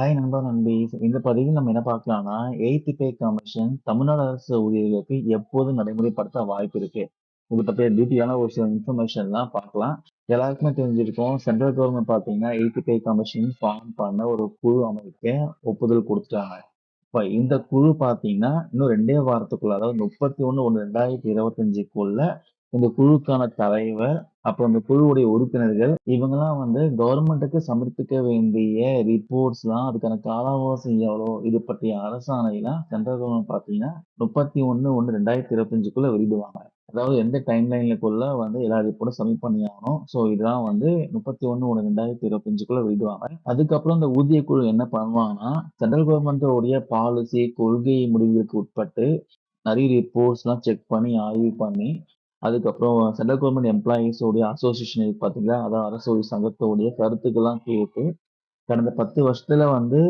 Hi நண்பா நண்பி. இந்த பதிவில் நம்ம என்ன பார்க்கலாம்னா எய்த் பே கமிஷன் தமிழ்நாடு அரசு ஊழியர்களுக்கு எப்போது நடைமுறைப்படுத்த வாய்ப்பு இருக்கு. இது பற்றிய டீட்டெயிலான ஒரு சில இன்ஃபர்மேஷன்லாம் பார்க்கலாம். எல்லாருக்குமே தெரிஞ்சிருக்கும். சென்ட்ரல் கவர்மெண்ட் பார்த்தீங்கன்னா எய்த் பே கமிஷன் ஃபார்ம் பண்ண ஒரு குழு அமைக்க ஒப்புதல் கொடுத்துட்டாங்க. இப்போ இந்த குழு பார்த்தீங்கன்னா இன்னும் ரெண்டே வாரத்துக்குள்ள அதாவது முப்பத்தி ஒன்று ஒன்று ரெண்டாயிரத்தி இருபத்தஞ்சுக்குள்ள இந்த குழுக்கான தலைவர் அப்புறம் அந்த குழுவுடைய உறுப்பினர்கள் இவங்கெல்லாம் வந்து கவர்மெண்ட்டுக்கு சமர்ப்பிக்க வேண்டிய ரிப்போர்ட்ஸ்லாம் அதுக்கான கால அவகாசம் எவ்வளோ இது பற்றிய அரசாணைலாம் சென்ட்ரல் கவர்மெண்ட் பார்த்தீங்கன்னா முப்பத்தி ஒன்று ஒன்று ரெண்டாயிரத்தி இருபத்தஞ்சுக்குள்ள வெளியிடுவாங்க. அதாவது எந்த டைம் லைனுக்குள்ள வந்து எல்லா ரிப்போர்ட்டும் சப்மிட் பண்ணி ஆகணும். ஸோ இதெல்லாம் வந்து முப்பத்தி ஒன்று ஒன்று ரெண்டாயிரத்தி இருபத்தஞ்சுக்குள்ள விடுவாங்க அதுக்கப்புறம் இந்த ஊதிய குழு என்ன பண்ணுவாங்கன்னா சென்ட்ரல் கவர்மெண்ட்டோடைய பாலிசி கொள்கை முடிவுகளுக்கு உட்பட்டு நிறைய ரிப்போர்ட்ஸ்லாம் செக் பண்ணி ஆய்வு பண்ணி அதுக்கப்புறம் சென்ட்ரல் கவர்மெண்ட் எம்ப்ளாயீஸோடைய அசோசியேஷன் இருக்கு பார்த்தீங்களா அதான் அரசு சங்கத்தோடைய கருத்துக்கெல்லாம் கேட்டு கடந்த பத்து வருஷத்துல வந்து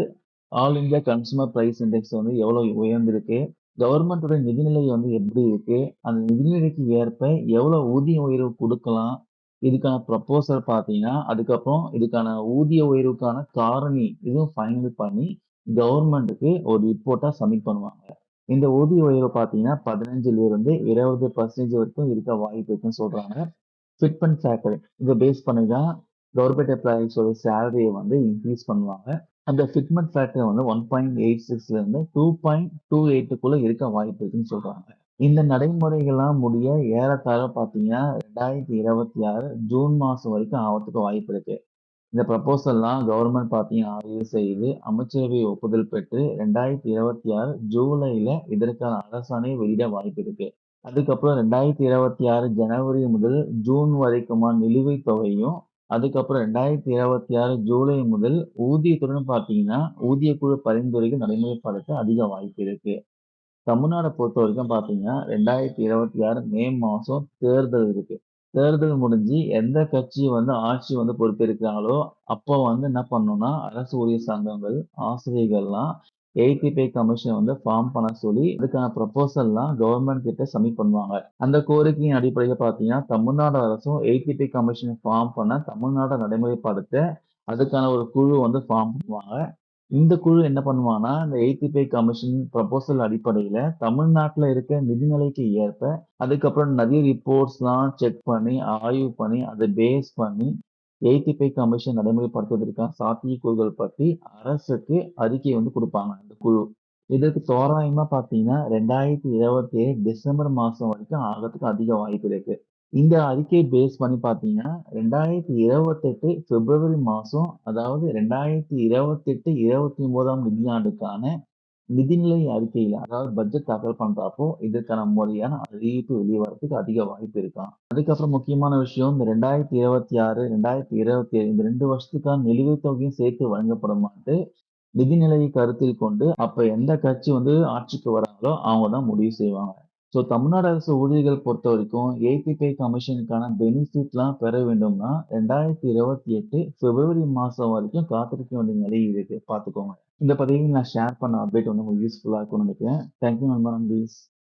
all India consumer price index வந்து எவ்வளோ உயர்ந்திருக்கு? கவர்மெண்டோட நிதிநிலை வந்து எப்படி இருக்கு? அந்த நிதிநிலைக்கு ஏற்ப எவ்வளோ ஊதிய உயர்வு கொடுக்கலாம்? இதுக்கான ப்ரப்போசல் பார்த்தீங்கன்னா அதுக்கப்புறம் இதுக்கான ஊதிய உயர்வுக்கான காரணி இதுவும் ஃபைனல் பண்ணி கவர்மெண்ட்டுக்கு ஒரு ரிப்போர்ட்டாக சப்மிட் பண்ணுவாங்க. இந்த ஊதிய உயர்வு பார்த்தீங்கன்னா பதினஞ்சுல இருந்து இருபது பர்சன்டேஜ் வரைக்கும் இருக்க வாய்ப்பு இருக்குன்னு சொல்றாங்க. ஃபிட்மெண்ட் ஃபேக்டர் இதை பேஸ் பண்ணி தான் கவர்மெண்ட் எம்ப்ளாயிஸோட சேலரியை வந்து இன்க்ரீஸ் பண்ணுவாங்க. அந்த ஃபிட்மெண்ட் ஃபேக்டர் வந்து ஒன் பாயிண்ட் எயிட் சிக்ஸ்ல இருந்து டூ பாயிண்ட் டூ எயிட்டுக்குள்ள இருக்க வாய்ப்பு இருக்குன்னு சொல்றாங்க. இந்த நடைமுறைகள்லாம் முடிய ஏறத்தாழ பார்த்தீங்கன்னா ரெண்டாயிரத்தி இருபத்தி ஆறு ஜூன் மாதம் வரைக்கும் ஆகிறதுக்கு வாய்ப்பு இருக்கு. இந்த ப்ரப்போசல்லாம் கவர்மெண்ட் பார்த்தீங்கன்னா ஆய்வு செய்து அமைச்சரவை ஒப்புதல் பெற்று ரெண்டாயிரத்தி இருபத்தி ஆறு ஜூலையில் இதற்கான அரசாணை வெளியிட வாய்ப்பு இருக்கு. அதுக்கப்புறம் ரெண்டாயிரத்தி இருபத்தி ஆறு ஜனவரி முதல் ஜூன் வரைக்குமான நிலுவைத் தொகையும் அதுக்கப்புறம் ரெண்டாயிரத்தி இருபத்தி ஆறு ஜூலை முதல் ஊதியத்துடன் பார்த்தீங்கன்னா ஊதியக்குழு பரிந்துரைகள் நடைமுறைப்படுத்த அதிக வாய்ப்பு இருக்கு. தமிழ்நாடை பொறுத்த வரைக்கும் பார்த்தீங்கன்னா ரெண்டாயிரத்தி இருபத்தி ஆறு மே மாதம் தேர்தல் இருக்கு. தேர்தல் முடிஞ்சு எந்த கட்சி வந்து ஆட்சி வந்து பொறுப்பேற்கிறாங்களோ அப்போ வந்து என்ன பண்ணணும்னா அரசு ஊழியர் சங்கங்கள் ஆசிரியர்கள்லாம் எயிட்டி பே கமிஷன் வந்து ஃபார்ம் பண்ண சொல்லி அதுக்கான ப்ரப்போசல்லாம் கவர்மெண்ட் கிட்ட சப்மிட் பண்ணுவாங்க. அந்த கோரிக்கையின் அடிப்படையில் பார்த்தீங்கன்னா தமிழ்நாடு அரசும் எயிட்டி பே கமிஷன் ஃபார்ம் பண்ண தமிழ்நாடு நடைமுறைப்படுத்த அதுக்கான ஒரு குழு வந்து ஃபார்ம் பண்ணுவாங்க. இந்த குழு என்ன பண்ணுவான்னா இந்த எயிட்டி பே கமிஷன் ப்ரப்போசல் அடிப்படையில் தமிழ்நாட்டில் இருக்க நிதிநிலைக்கு ஏற்ப அதுக்கப்புறம் நிறைய ரிப்போர்ட்ஸ்லாம் செக் பண்ணி ஆய்வு பண்ணி அதை பேஸ் பண்ணி எயிட்டி பே கமிஷன் நடைமுறைப்படுத்துவதற்கான சாத்தியக்கூறுகள் பற்றி அரசுக்கு அறிக்கை வந்து கொடுப்பாங்க அந்த குழு. இதற்கு தோராயமா பார்த்தீங்கன்னா ரெண்டாயிரத்தி இருபத்தி ஏழு டிசம்பர் மாதம் வரைக்கும் ஆகிறதுக்கு அதிக வாய்ப்பு இருக்கு. இந்த அறிக்கையை பேஸ் பண்ணி பார்த்தீங்கன்னா ரெண்டாயிரத்தி இருபத்தெட்டு பிப்ரவரி மாதம் அதாவது ரெண்டாயிரத்தி இருபத்தெட்டு இருபத்தி ஒன்பதாம் நிதியாண்டுக்கான நிதிநிலை அறிக்கையில அதாவது பட்ஜெட் தாக்கல் பண்றப்போ இதற்கான முறையான அறிவிப்பு வெளிவரத்துக்கு அதிக வாய்ப்பு இருக்காம் அதுக்கப்புறம் முக்கியமான விஷயம் இந்த ரெண்டாயிரத்தி இருபத்தி ஆறு ரெண்டாயிரத்தி இருபத்தி ஏழு இந்த ரெண்டு வருஷத்துக்கான நிலுவைத் தொகையும் சேர்த்து வழங்கப்படுமாட்டு நிதிநிலையை கருத்தில் கொண்டு அப்ப எந்த கட்சி வந்து ஆட்சிக்கு வராங்களோ அவங்க தான் முடிவு செய்வாங்க. ஸோ தமிழ்நாடு அரசு ஊழியர்கள் பொறுத்த வரைக்கும் எயிட்டி பே கமிஷனுக்கான பெனிஃபிட்லாம் பெற வேண்டும்னா ரெண்டாயிரத்தி இருபத்தி எட்டு பிப்ரவரி மாதம் வரைக்கும் காத்திருக்க வேண்டிய நிலை இருக்கு. பார்த்துக்கோங்க. இந்த பதிவில் நான் ஷேர் பண்ண அப்டேட் வந்து உங்களுக்கு யூஸ்ஃபுல்லாக இருக்கும்னு நினைக்கிறேன். தேங்க்யூ நண்பா நம்பீஸ்